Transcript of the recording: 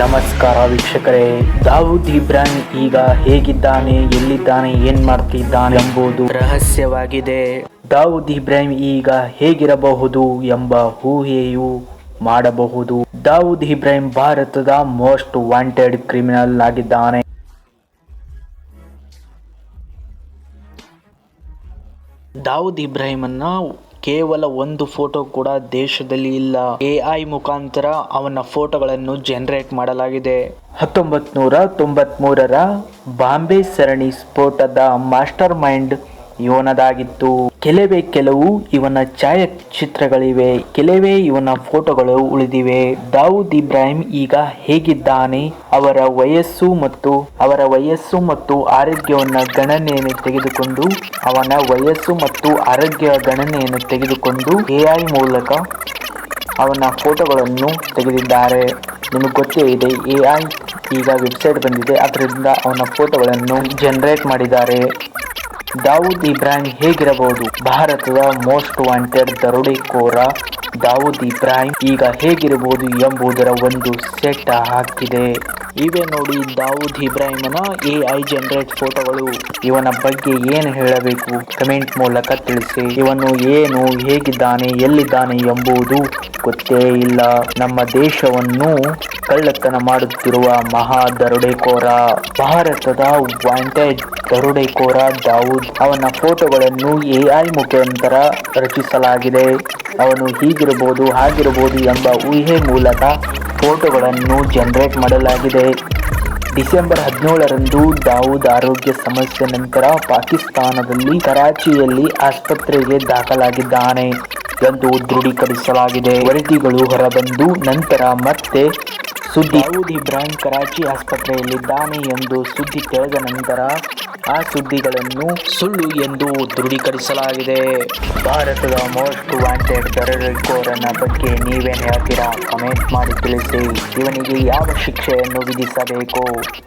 ನಮಸ್ಕಾರ ವೀಕ್ಷಕರೇ. ದಾವೂದ್ ಇಬ್ರಾಹಿಂ ಈಗ ಹೇಗಿದ್ದಾನೆ, ಎಲ್ಲಿದ್ದಾನೆ, ಏನ್ ಮಾಡ್ತಿದ್ದಾನೆ ಎಂಬುದು ರಹಸ್ಯವಾಗಿದೆ. ದಾವೂದ್ ಇಬ್ರಾಹಿಂ ಈಗ ಹೇಗಿರಬಹುದು ಎಂಬ ಊಹೆಯು ಮಾಡಬಹುದು. ದಾವೂದ್ ಇಬ್ರಾಹಿಂ ಭಾರತದ ಮೋಸ್ಟ್ ವಾಂಟೆಡ್ ಕ್ರಿಮಿನಲ್ ಆಗಿದ್ದಾನೆ. ದಾವೂದ್ ಇಬ್ರಾಹಿಮನ್ನ ಕೇವಲ ಒಂದು ಫೋಟೋ ಕೂಡ ದೇಶದಲ್ಲಿ ಇಲ್ಲ. ಎ ಐ ಮುಖಾಂತರ ಅವನ ಫೋಟೋಗಳನ್ನು ಜನರೇಟ್ ಮಾಡಲಾಗಿದೆ. ಹತ್ತೊಂಬತ್ ನೂರ ತೊಂಬತ್ ಮೂರರ ಬಾಂಬೆ ಸರಣಿ ಸ್ಫೋಟದ ಮಾಸ್ಟರ್ ಮೈಂಡ್ ಇವನದಾಗಿತ್ತು. ಕೆಲವೇ ಕೆಲವು ಇವನ ಛಾಯಾಚಿತ್ರಗಳಿವೆ, ಕೆಲವೇ ಇವನ ಫೋಟೋಗಳು ಉಳಿದಿವೆ. ದಾವೂದ್ ಇಬ್ರಾಹಿಂ ಈಗ ಹೇಗಿದ್ದಾನೆ? ಅವರ ವಯಸ್ಸು ಮತ್ತು ಅವರ ವಯಸ್ಸು ಮತ್ತು ಆರೋಗ್ಯವನ್ನ ಗಣನೆಯನ್ನು ತೆಗೆದುಕೊಂಡು, ಅವನ ವಯಸ್ಸು ಮತ್ತು ಆರೋಗ್ಯ ಗಣನೆಯನ್ನು ತೆಗೆದುಕೊಂಡು ಎಐ ಮೂಲಕ ಅವನ ಫೋಟೋಗಳನ್ನು ತೆಗೆದಿದ್ದಾರೆ. ನಿಮಗೆ ಗೊತ್ತೇ ಇದೆ, ಎ ಐ ಈಗ ವೆಬ್ಸೈಟ್ ಬಂದಿದೆ, ಅದರಿಂದ ಅವನ ಫೋಟೋಗಳನ್ನು ಜನರೇಟ್ ಮಾಡಿದ್ದಾರೆ. ದಾವೂದ್ ಇಬ್ರಾಹಿಂ ಹೇಗಿರಬಹುದು? ಭಾರತದ ಮೋಸ್ಟ್ ವಾಂಟೆಡ್ ದರೋಡೆಕೋರ ದಾವೂದ್ ಇಬ್ರಾಹಿಂ ಈಗ ಹೇಗಿರಬಹುದು ಎಂಬುದರ ಒಂದು ಸೆಟ್ ಹಾಕಿದೆ. ಇವೆ ನೋಡಿ ದಾವೂದ್ ಇಬ್ರಾಹಿಮನ ಎ ಐ ಜನರೇಟ್ ಫೋಟೋಗಳು ಇವನ ಬಗ್ಗೆ ಏನು ಹೇಳಬೇಕು? ಕಮೆಂಟ್ ಮೂಲಕ ತಿಳಿಸಿ. ಇವನು ಏನು, ಹೇಗಿದ್ದಾನೆ, ಎಲ್ಲಿದ್ದಾನೆ ಎಂಬುದು ಗೊತ್ತೇ ಇಲ್ಲ. ನಮ್ಮ ದೇಶವನ್ನು ಕಳ್ಳತನ ಮಾಡುತ್ತಿರುವ ಮಹಾ ದರುಡೆಕೋರ. ಭಾರತದ ವಾಂಟೆಡ್ ದರುಡೆಕೋರ ದಾವೂದ್. ಅವನ ಫೋಟೋಗಳನ್ನು ಎಐ ಮುಖಾಂತರ ರಚಿಸಲಾಗಿದೆ. ಅವನು ಹೀಗಿರಬಹುದು ಹಾಗಿರಬಹುದು ಎಂಬ ಊಹೆ ಮೂಲಕ ಫೋಟೋಗಳನ್ನು ಜನರೇಟ್ ಮಾಡಲಾಗಿದೆ. ಡಿಸೆಂಬರ್ ಹದಿನೇಳರಂದು ದಾವೂದ್ ಆರೋಗ್ಯ ಸಮಸ್ಯೆ ನಂತರ ಪಾಕಿಸ್ತಾನದಲ್ಲಿ ಕರಾಚಿಯಲ್ಲಿ ಆಸ್ಪತ್ರೆಗೆ ದಾಖಲಾಗಿದ್ದಾನೆ. ಎಂದು ದೃಢೀಕರಿಸಲಾಗಿದೆ. ವರದಿಗಳು ಹೊರಬಂದು ನಂತರ ಮತ್ತೆ ಸುದ್ದಿ ದಾವೂದ್ ಇಬ್ರಾಹಿಂ ಕರಾಚಿ ಆಸ್ಪತ್ರೆಯಲ್ಲಿದ್ದಾನೆ ಎಂದು ಸುದ್ದಿ ತಿಳಿದ ನಂತರ ಆ ಸುದ್ದಿಗಳನ್ನು ಸುಳ್ಳು ಎಂದು ದೃಢೀಕರಿಸಲಾಗಿದೆ. ಭಾರತದ ಮೋಸ್ಟ್ ವಾಂಟೆಡ್ ದರೋಡೆಕೋರನ ಬಗ್ಗೆ ನೀವೇನು ಹೇಳ್ತೀರಾ? ಕಮೆಂಟ್ ಮಾಡಿ ತಿಳಿಸಿ. ಇವನಿಗೆ ಯಾವ ಶಿಕ್ಷೆಯನ್ನು ವಿಧಿಸಬೇಕು?